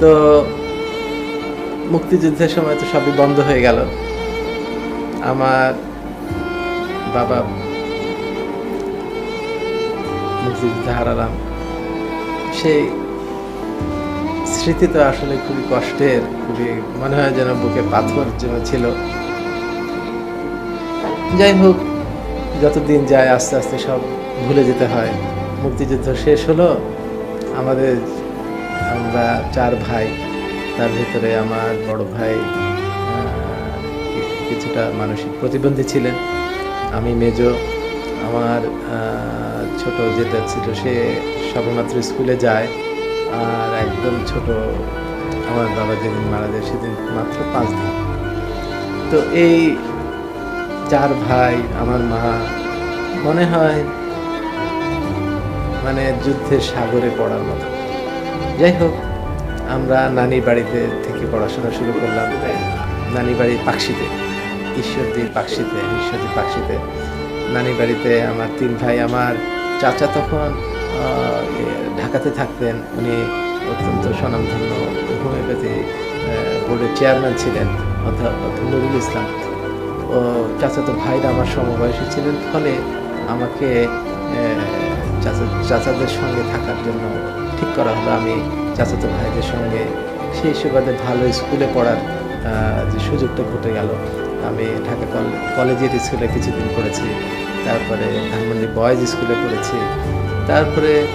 তো মুক্তিযুদ্ধের সময় তো সবই বন্ধ হয়ে গেল। আমার বাবা মুক্তিযুদ্ধে হারালাম। সেই স্মৃতি তো আসলে খুবই কষ্টের, খুবই মনে হয় যেন বুকে পাথর যেন ছিল। যাই হোক, যতদিন যায় আস্তে আস্তে সব ভুলে যেতে হয়। মুক্তিযুদ্ধ শেষ হলো, আমাদের আমরা চার ভাই, তার ভিতরে আমার বড় ভাই কিছুটা মানসিক প্রতিবন্ধী ছিলেন। আমি মেজ, আমার ছোট যেটা ছিল সে সবেমাত্র স্কুলে যায়, আর একদম ছোট আমার বাবা যেদিন মারা যায় সেদিন মাত্র পাঁচ দিন। তো এই চার ভাই, আমার মা, মনে হয় মানে যুদ্ধের সাগরে পড়ার মতো। যাই হোক, আমরা নানি বাড়িতে থেকে পড়াশোনা শুরু করলাম নানি বাড়ি পাকশিতে ঈশ্বরদী পাকশিতে ঈশ্বরদী পাকশিতে। নানি বাড়িতে আমার তিন ভাই, আমার চাচা তখন ঢাকাতে থাকতেন। উনি অত্যন্ত স্বনামধন্য, হোমিওপ্যাথি বোর্ডের চেয়ারম্যান ছিলেন অধ্যাপক নুরুল ইসলাম। ও চাচাতো ভাইরা আমার সমবয়সী ছিলেন, ফলে আমাকে চাচা, চাচাদের সঙ্গে থাকার জন্য ঠিক করা হলো। আমি চাচাতো ভাইদের সঙ্গে সেই সুবাদে ভালো স্কুলে পড়ার যে সুযোগটা ঘটে গেল। আমি ঢাকা কল- কলেজের স্কুলে কিছুদিন পড়েছি, তারপরে ধানমন্ডি বয়েজ স্কুলে পড়েছি। তারপরে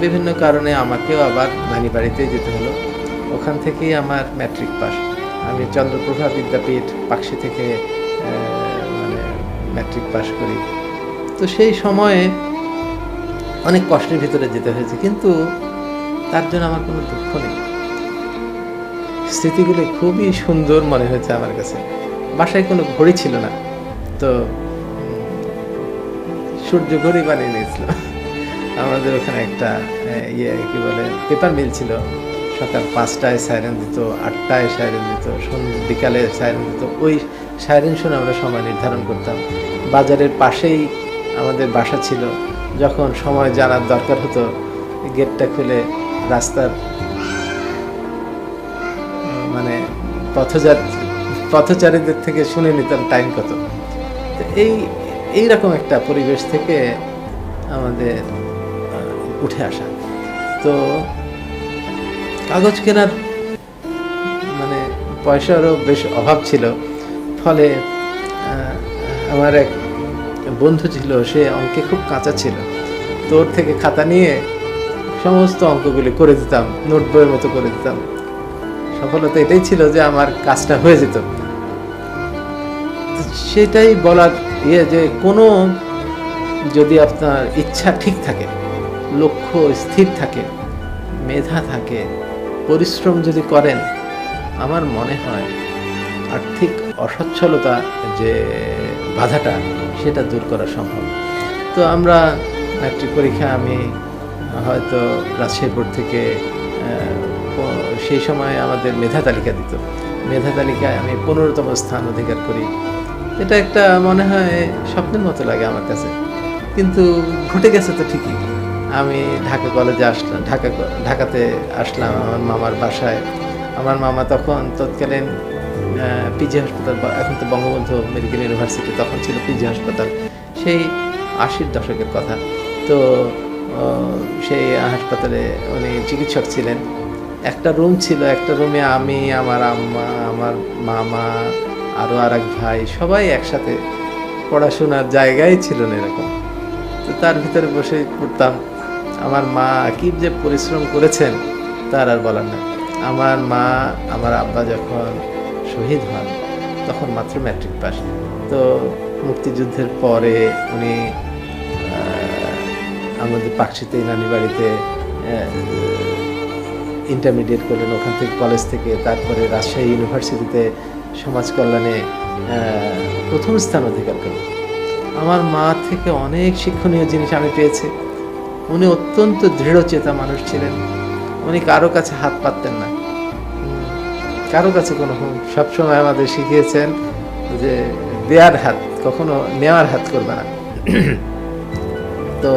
বিভিন্ন কারণে আমাকেও আবার নানি বাড়িতে যেতে হলো। ওখান থেকেই আমার ম্যাট্রিক পাস আমি চন্দ্রপ্রভা বিদ্যাপীঠ পাকশি থেকে মানে ম্যাট্রিক পাস করি। তো সেই সময়ে অনেক কষ্টের ভিতরে যেতে হয়েছে। কিন্তু তার জন্য আমার কোনো দুঃখ নেই। স্মৃতিগুলো খুবই সুন্দর মনে হয়েছে আমার কাছে। বাসায় কোনো ঘড়ি ছিল না, তো সূর্য ঘড়ি বানিয়ে নিয়েছিলাম আমাদের ওখানে একটা ইয়ে কি বলে, পেপার মিল ছিল। সকাল পাঁচটায় সাইরেন দিত, আটটায় সাইরেন দিত বিকালে সাইরেন দিত। ওই সাইরেন শুনে আমরা সময় নির্ধারণ করতাম। বাজারের পাশেই আমাদের বাসা ছিল। যখন সময় জানার দরকার হতো, গেটটা খুলে রাস্তার মানে পথযাত্রী পথচারীদের থেকে শুনে নিতাম টাইম কত। তো এই, এইরকম একটা পরিবেশ থেকে আমাদের উঠে আসা। তো কাগজ কেনার মানে পয়সারও বেশ অভাব ছিল। ফলে আমার এক বন্ধু ছিল, সে অঙ্কে খুব কাঁচা ছিল। তো ওর থেকে খাতা নিয়ে সমস্ত অঙ্কগুলি করে দিতাম, নোট বইয়ের মতো করে দিতাম। সফলতা এটাই ছিল যে আমার কাজটা হয়ে যেত। সেটাই বলার ইয়ে যে কোনো যদি আপনার ইচ্ছা ঠিক থাকে, লক্ষ্য স্থির থাকে, মেধা থাকে, পরিশ্রম যদি করেন, আমার মনে হয় আর্থিক অসচ্ছলতা যে বাধাটা, সেটা দূর করা সম্ভব। তো আমরা ম্যাট্রিক পরীক্ষা আমি হয়তো রাজশাহী বোর্ড থেকে সেই সময় আমাদের মেধা তালিকা দিত। মেধা তালিকায় আমি পনেরোতম স্থান অধিকার করি। এটা একটা মনে হয় স্বপ্নের মতো লাগে আমার কাছে। কিন্তু ঘটে গেছে তো ঠিকই। আমি ঢাকা কলেজে আসলাম, ঢাকা ঢাকাতে আসলাম আমার মামার বাসায়। আমার মামা তখন তৎকালীন পিজি হাসপাতাল এখন তো বঙ্গবন্ধু মেডিকেল ইউনিভার্সিটি তখন ছিল পিজি হাসপাতাল। সেই আশির দশকের কথা। তো সেই হাসপাতালে উনি চিকিৎসক ছিলেন। একটা রুম ছিল, একটা রুমে আমি, আমার আম্মা, আমার মামা আরও আর এক ভাই সবাই একসাথে পড়াশোনার জায়গায় ছিল না এরকম। তো তার ভিতরে বসে পড়তাম। আমার মা কি যে পরিশ্রম করেছেন, তার আর বলার না আমার মা, আমার আব্বা যখন শহীদ হন, তখন মাত্র ম্যাট্রিক পাস তো মুক্তিযুদ্ধের পরে উনি আমাদের পাকশিতে নানি বাড়িতে ইন্টারমিডিয়েট করলেন ওখান থেকে কলেজ থেকে, তারপরে রাজশাহী ইউনিভার্সিটিতে সমাজ কল্যাণে প্রথম স্থান অধিকার করলেন। আমার মা থেকে অনেক শিক্ষণীয় জিনিস আমি পেয়েছি। উনি অত্যন্ত দৃঢ়চেতা মানুষ ছিলেন। উনি কারও কাছে হাত পাততেন না। কারও কাছে কোনো সবসময় আমাদের শিখিয়েছেন যে, দেয়ার হাত, কখনো নেওয়ার হাত করবে না। তো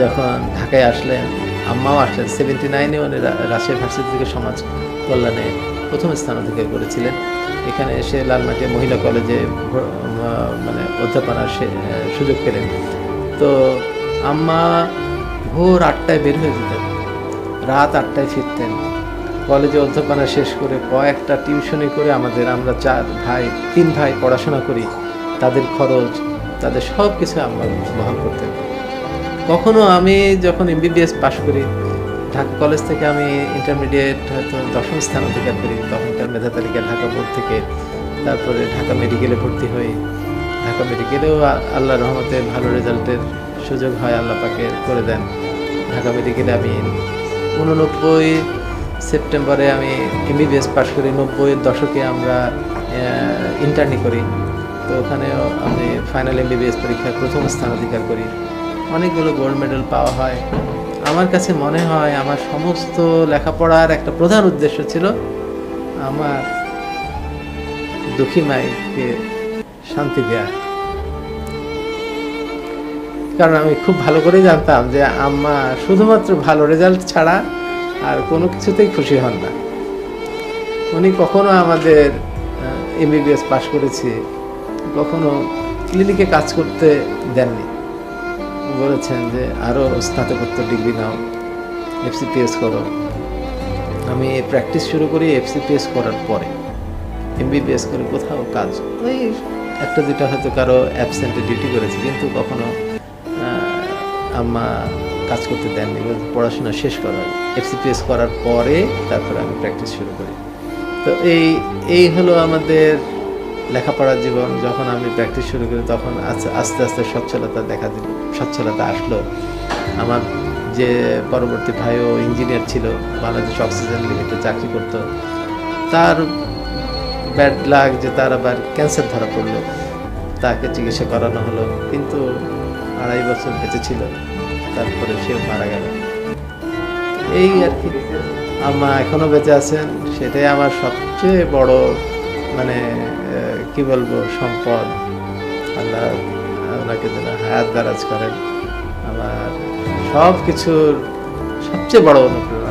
যখন ঢাকায় আসলেন, আম্মাও আসলেন। সেভেন্টি নাইনে উনি রা- রাজশাহী ভার্সিটি থেকে সমাজ কল্যাণে প্রথম স্থান অধিকার করেছিলেন। এখানে এসে লালমাটিয়া মহিলা কলেজে মানে অধ্যাপনার সুযোগ পেলেন। তো আম্মা ভোর আটটায় বের হয়ে যেতেন, রাত আটটায় ফিরতেন। কলেজে অধ্যাপনা শেষ করে কয়েকটা টিউশনি করে আমাদের আমরা চার ভাই, তিন ভাই পড়াশোনা করি। তাদের খরচ, তাদের সব কিছু আমরা বহন করতেন। কখনো আমি যখন এমবিবিএস পাশ করি, ঢাকা কলেজ থেকে আমি ইন্টারমিডিয়েট হয়তো দশম স্থান অধিকার করি তখনকার মেধা তালিকা ঢাকা বোর্ড থেকে, তারপরে ঢাকা মেডিকেলে ভর্তি হই। ঢাকা মেডিকেলেও আল্লাহ রহমতে ভালো রেজাল্টের সুযোগ হয়, আল্লাহ পাকে করে দেন। ঢাকা মেডিকেলে আমি উননব্বই সেপ্টেম্বরে আমি এমবিবিএস পাশ করি নব্বইয়ের দশকে আমরা ইন্টার্নি করি। তো ওখানেও আমি ফাইনাল এমবিবিএস পরীক্ষায় প্রথম স্থান অধিকার করি। অনেকগুলো গোল্ড মেডেল পাওয়া হয়। আমার কাছে মনে হয় আমার সমস্ত লেখাপড়ার একটা প্রধান উদ্দেশ্য ছিল আমার দুঃখী মাইকে শান্তি দেয়া। কারণ আমি খুব ভালো করেই জানতাম যে আম্মা শুধুমাত্র ভালো রেজাল্ট ছাড়া আর কোনো কিছুতেই খুশি হন না। উনি কখনো আমাদের এমবিবিএস পাশ করেছি, কখনো ক্লিনিকে কাজ করতে দেননি। বলেছেন যে আরও স্নাতকোত্তর ডিগ্রি নাও এফসিপিএস করো। আমি প্র্যাকটিস শুরু করি এফসিপিএস করার পরে। এমবিবিএস করে কোথাও কাজ। ওই একটা দুটা হয়তো কারও অ্যাবসেন্টে ডিউটি করেছি, কিন্তু কখনো আম্মা কাজ করতে দেননি পড়াশোনা শেষ করার। এফসিপিএস করার পরে তারপরে আমি প্র্যাকটিস শুরু করি। তো এই এই হলো আমাদের লেখাপড়ার জীবন যখন আমি প্র্যাকটিস শুরু করি, তখন আস্তে আস্তে সচ্ছলতা দেখা দিল, সচ্ছলতা আসলো। আমার যে পরবর্তী ভাইও ইঞ্জিনিয়ার ছিল, বাংলাদেশ অক্সিজেন লিমিটেড চাকরি করতো, তার ব্যাড লাগ যে তার আবার ক্যান্সার ধরা পড়ল, তাকে চিকিৎসা করানো হলো। কিন্তু আড়াই বছর বেঁচে ছিল, তারপরে সেও মারা গেল। এই আর কি। আমা এখনও বেঁচে আছেন, সেটাই আমার সবচেয়ে বড় মানে কি বলব, সম্পদ। আল্লাহ, ওনাকে যেন হায়াত দারাজ করেন। আমার সব কিছুর সবচেয়ে বড় অনুপ্রেরণা